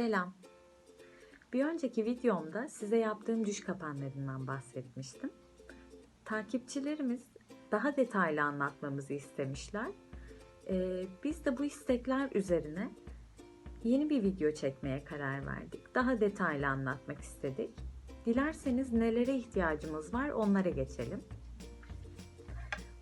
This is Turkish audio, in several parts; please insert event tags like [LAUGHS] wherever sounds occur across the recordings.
Selam. Bir önceki videomda size yaptığım düş kapanlarından bahsetmiştim. Takipçilerimiz daha detaylı anlatmamızı istemişler. Ee, biz de bu istekler üzerine yeni bir video çekmeye karar verdik. Daha detaylı anlatmak istedik. Dilerseniz nelere ihtiyacımız var onlara geçelim.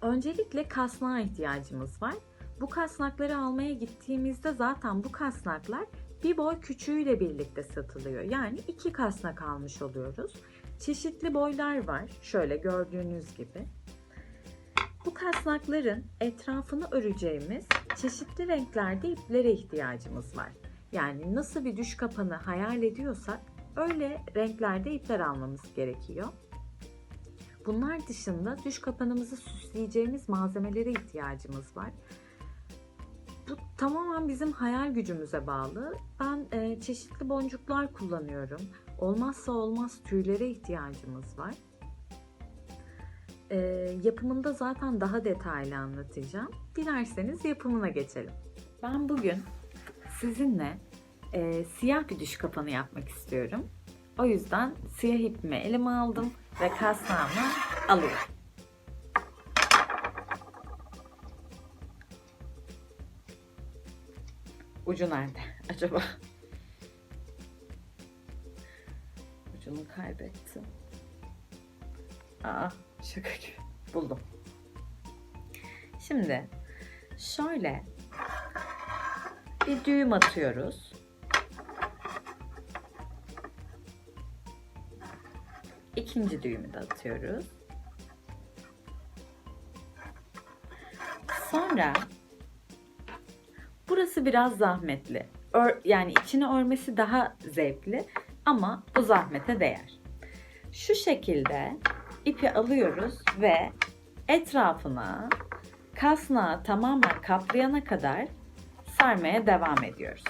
Öncelikle kasnağa ihtiyacımız var. Bu kasnakları almaya gittiğimizde zaten bu kasnaklar bir boy küçüğüyle birlikte satılıyor. Yani iki kasnak almış oluyoruz. Çeşitli boylar var. Şöyle gördüğünüz gibi. Bu kasnakların etrafını öreceğimiz çeşitli renklerde iplere ihtiyacımız var. Yani nasıl bir düş kapanı hayal ediyorsak öyle renklerde ipler almamız gerekiyor. Bunlar dışında düş kapanımızı süsleyeceğimiz malzemelere ihtiyacımız var. Bu tamamen bizim hayal gücümüze bağlı. Ben e, çeşitli boncuklar kullanıyorum. Olmazsa olmaz tüylere ihtiyacımız var. E, yapımında zaten daha detaylı anlatacağım. Dilerseniz yapımına geçelim. Ben bugün sizinle e, siyah bir düş kapanı yapmak istiyorum. O yüzden siyah ipimi elime aldım ve kasnağımı alıyorum. Ucu nerede [LAUGHS] acaba? Ucunu kaybettim. Aa şaka gibi. Buldum. Şimdi şöyle bir düğüm atıyoruz. İkinci düğümü de atıyoruz. Sonra burası biraz zahmetli. Ör, yani içini örmesi daha zevkli ama bu zahmete değer. Şu şekilde ipi alıyoruz ve etrafına kasnağı tamamen kaplayana kadar sarmaya devam ediyoruz.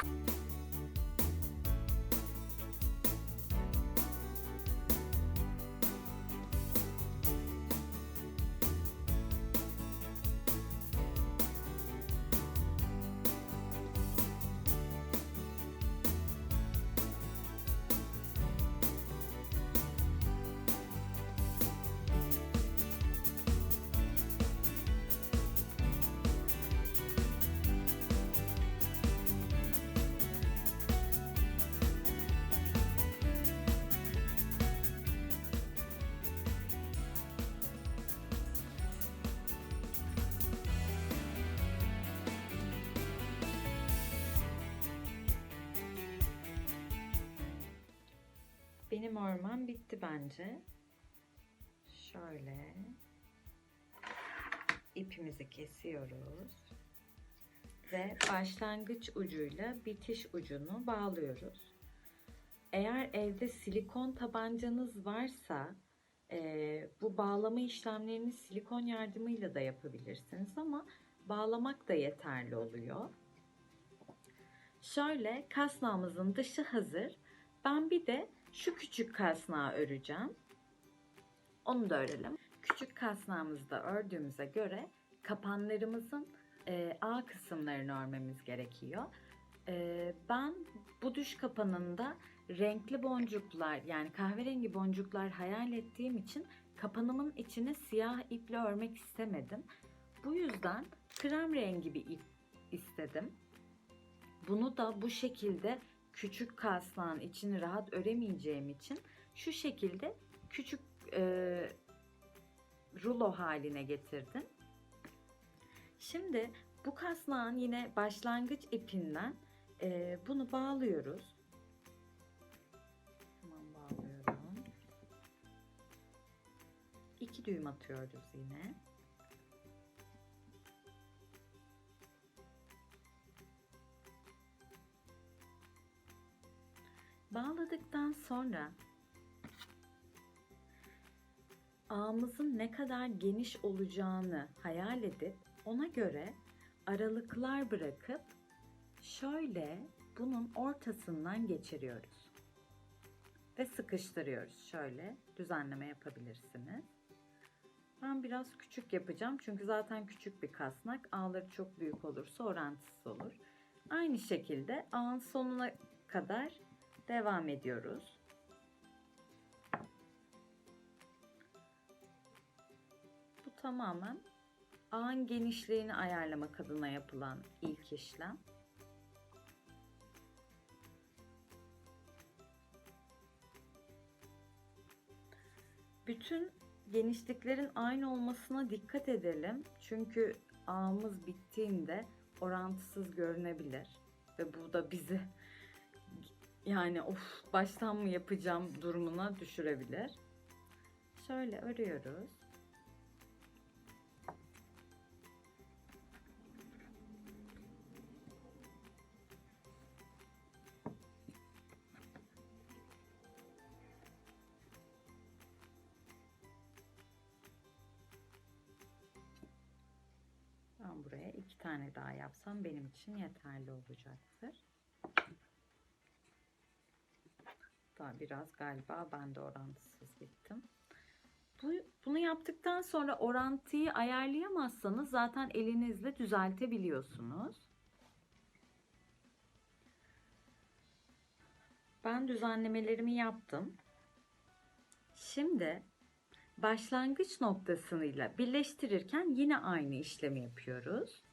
Benim orman bitti bence. Şöyle ipimizi kesiyoruz ve başlangıç ucuyla bitiş ucunu bağlıyoruz. Eğer evde silikon tabancanız varsa e, bu bağlama işlemlerini silikon yardımıyla da yapabilirsiniz ama bağlamak da yeterli oluyor. Şöyle kasnağımızın dışı hazır. Ben bir de şu küçük kasnağı öreceğim. Onu da örelim. Küçük kasnağımızı da ördüğümüze göre kapanlarımızın e, A kısımlarını örmemiz gerekiyor. E, ben bu düş kapanında renkli boncuklar yani kahverengi boncuklar hayal ettiğim için kapanımın içine siyah iple örmek istemedim. Bu yüzden krem rengi bir ip istedim. Bunu da bu şekilde küçük kasnağın içini rahat öremeyeceğim için şu şekilde küçük e, rulo haline getirdim. Şimdi bu kasnağın yine başlangıç ipinden e, bunu bağlıyoruz. Hemen bağlıyorum. İki düğüm atıyoruz yine. Bağladıktan sonra ağımızın ne kadar geniş olacağını hayal edip ona göre aralıklar bırakıp şöyle bunun ortasından geçiriyoruz. Ve sıkıştırıyoruz. Şöyle düzenleme yapabilirsiniz. Ben biraz küçük yapacağım çünkü zaten küçük bir kasnak. Ağları çok büyük olursa orantısız olur. Aynı şekilde ağın sonuna kadar devam ediyoruz. Bu tamamen ağın genişliğini ayarlamak adına yapılan ilk işlem. Bütün genişliklerin aynı olmasına dikkat edelim. Çünkü ağımız bittiğinde orantısız görünebilir ve bu da bizi yani of baştan mı yapacağım durumuna düşürebilir. Şöyle örüyoruz. Ben buraya iki tane daha yapsam benim için yeterli olacaktır. Daha biraz galiba ben de orantısız gittim. Bu, bunu yaptıktan sonra orantıyı ayarlayamazsanız zaten elinizle düzeltebiliyorsunuz. Ben düzenlemelerimi yaptım. Şimdi başlangıç noktasıyla birleştirirken yine aynı işlemi yapıyoruz.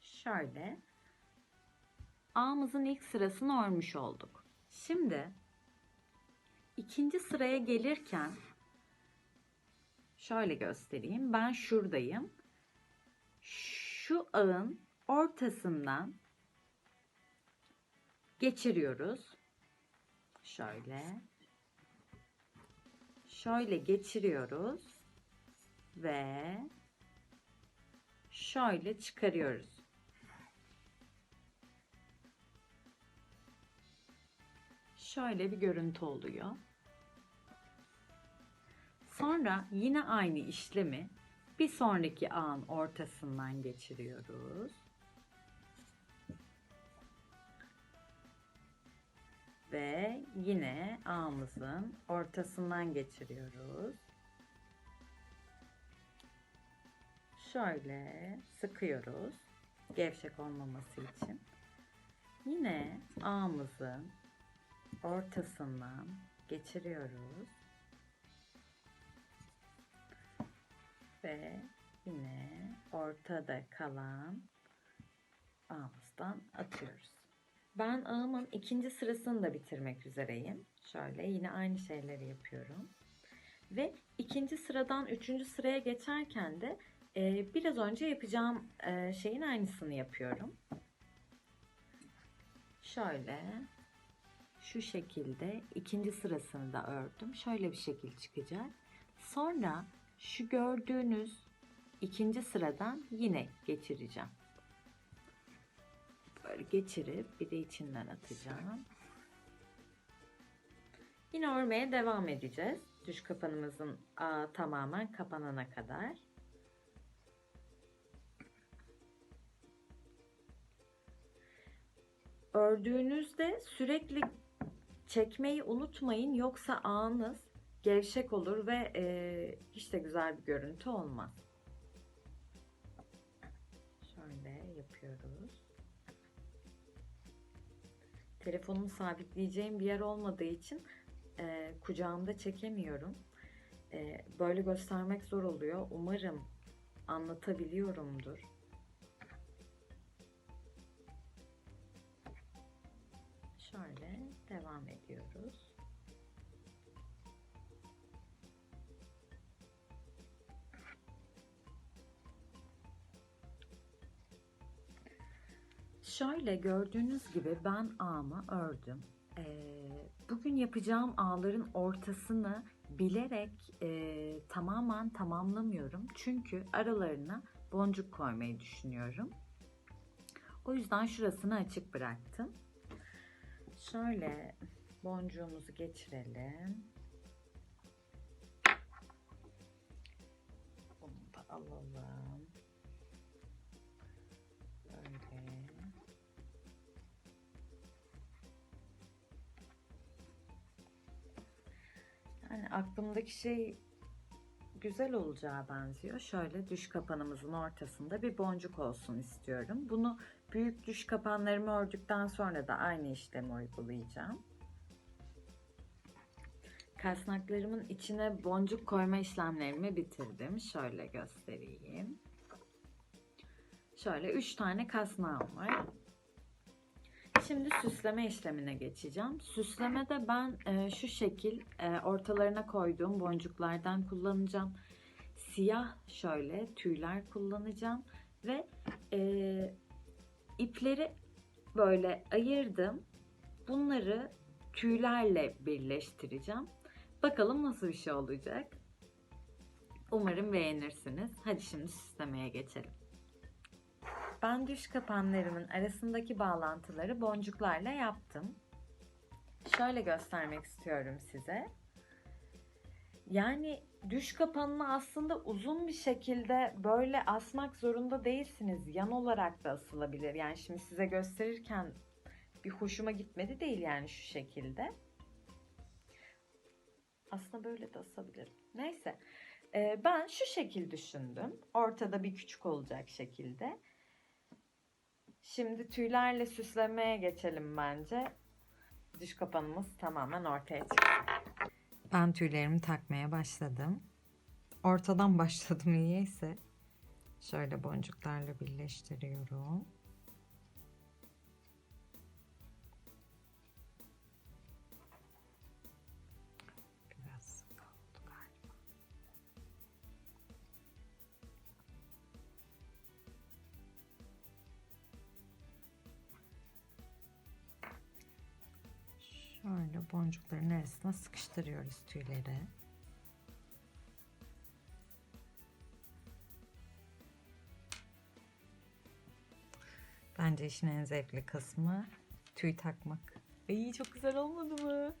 Şöyle A'mızın ilk sırasını örmüş olduk. Şimdi ikinci sıraya gelirken şöyle göstereyim. Ben şuradayım. Şu ağın ortasından geçiriyoruz. Şöyle. Şöyle geçiriyoruz ve şöyle çıkarıyoruz. Şöyle bir görüntü oluyor. Sonra yine aynı işlemi bir sonraki ağın ortasından geçiriyoruz. Ve yine ağımızın ortasından geçiriyoruz. Şöyle sıkıyoruz. Gevşek olmaması için. Yine ağımızın ortasından geçiriyoruz. Ve yine ortada kalan ağımızdan atıyoruz. Ben ağımın ikinci sırasını da bitirmek üzereyim. Şöyle yine aynı şeyleri yapıyorum. Ve ikinci sıradan üçüncü sıraya geçerken de e, biraz önce yapacağım e, şeyin aynısını yapıyorum. Şöyle şu şekilde ikinci sırasını da ördüm. Şöyle bir şekil çıkacak. Sonra şu gördüğünüz ikinci sıradan yine geçireceğim. Böyle geçirip bir de içinden atacağım. Yine örmeye devam edeceğiz. Düş kapanımızın ağı tamamen kapanana kadar. Ördüğünüzde sürekli çekmeyi unutmayın yoksa ağınız gevşek olur ve e, hiç de güzel bir görüntü olmaz. Şöyle yapıyoruz. Telefonumu sabitleyeceğim bir yer olmadığı için e, kucağımda çekemiyorum. E, böyle göstermek zor oluyor. Umarım anlatabiliyorumdur. Devam ediyoruz. Şöyle gördüğünüz gibi ben ağımı ördüm. Ee, bugün yapacağım ağların ortasını bilerek e, tamamen tamamlamıyorum. Çünkü aralarına boncuk koymayı düşünüyorum. O yüzden şurasını açık bıraktım. Şöyle boncuğumuzu geçirelim. Bunu da alalım. Böyle. Yani aklımdaki şey güzel olacağı benziyor. Şöyle düş kapanımızın ortasında bir boncuk olsun istiyorum. Bunu Büyük düş kapanlarımı ördükten sonra da aynı işlemi uygulayacağım. Kasnaklarımın içine boncuk koyma işlemlerimi bitirdim. Şöyle göstereyim. Şöyle 3 tane kasnağım var. Şimdi süsleme işlemine geçeceğim. Süslemede ben e, şu şekil e, ortalarına koyduğum boncuklardan kullanacağım. Siyah şöyle tüyler kullanacağım ve e, ipleri böyle ayırdım. Bunları tüylerle birleştireceğim. Bakalım nasıl bir şey olacak. Umarım beğenirsiniz. Hadi şimdi süslemeye geçelim. Ben düş kapanlarımın arasındaki bağlantıları boncuklarla yaptım. Şöyle göstermek istiyorum size. Yani düş kapanını aslında uzun bir şekilde böyle asmak zorunda değilsiniz. Yan olarak da asılabilir. Yani şimdi size gösterirken bir hoşuma gitmedi değil yani şu şekilde. Aslında böyle de asabilirim. Neyse. Ee, ben şu şekil düşündüm. Ortada bir küçük olacak şekilde. Şimdi tüylerle süslemeye geçelim bence. Düş kapanımız tamamen ortaya çıksın. Ben tüylerimi takmaya başladım. Ortadan başladım [LAUGHS] iyiyse. Şöyle boncuklarla birleştiriyorum. Şöyle boncukların arasına sıkıştırıyoruz tüyleri. Bence işin en zevkli kısmı tüy takmak. Ay çok güzel olmadı mı?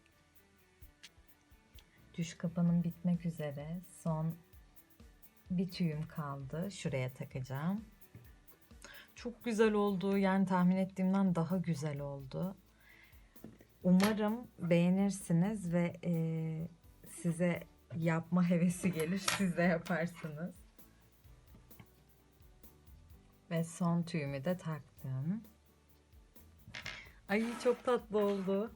Düş kapanım bitmek üzere. Son bir tüyüm kaldı. Şuraya takacağım. Çok güzel oldu. Yani tahmin ettiğimden daha güzel oldu. Umarım beğenirsiniz ve e, size yapma hevesi gelir. Siz de yaparsınız. Ve son tüyümü de taktım. Ay çok tatlı oldu.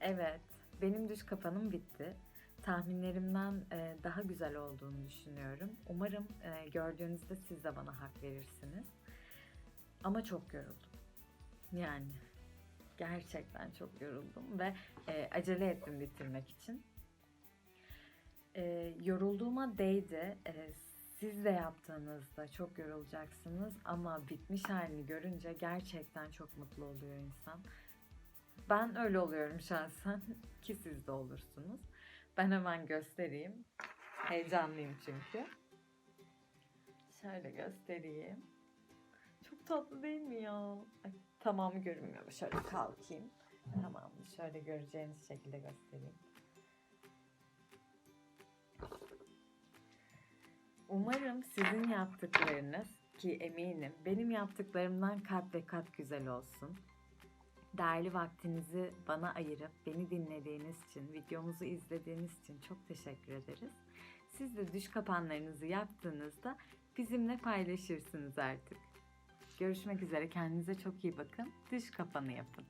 Evet, benim düş kapanım bitti. Tahminlerimden e, daha güzel olduğunu düşünüyorum. Umarım e, gördüğünüzde siz de bana hak verirsiniz. Ama çok yoruldum. Yani gerçekten çok yoruldum ve e, acele ettim bitirmek için. Yorulduğuma değdi. Siz de yaptığınızda çok yorulacaksınız ama bitmiş halini görünce gerçekten çok mutlu oluyor insan. Ben öyle oluyorum şahsen [LAUGHS] ki siz de olursunuz. Ben hemen göstereyim. Heyecanlıyım çünkü. Şöyle göstereyim. Çok tatlı değil mi ya? Ay, tamamı görünmüyor. Şöyle kalkayım. Tamam, şöyle göreceğiniz şekilde göstereyim. Umarım sizin yaptıklarınız ki eminim benim yaptıklarımdan kat ve kat güzel olsun. Değerli vaktinizi bana ayırıp beni dinlediğiniz için, videomuzu izlediğiniz için çok teşekkür ederiz. Siz de düş kapanlarınızı yaptığınızda bizimle paylaşırsınız artık. Görüşmek üzere. Kendinize çok iyi bakın. Düş kapanı yapın.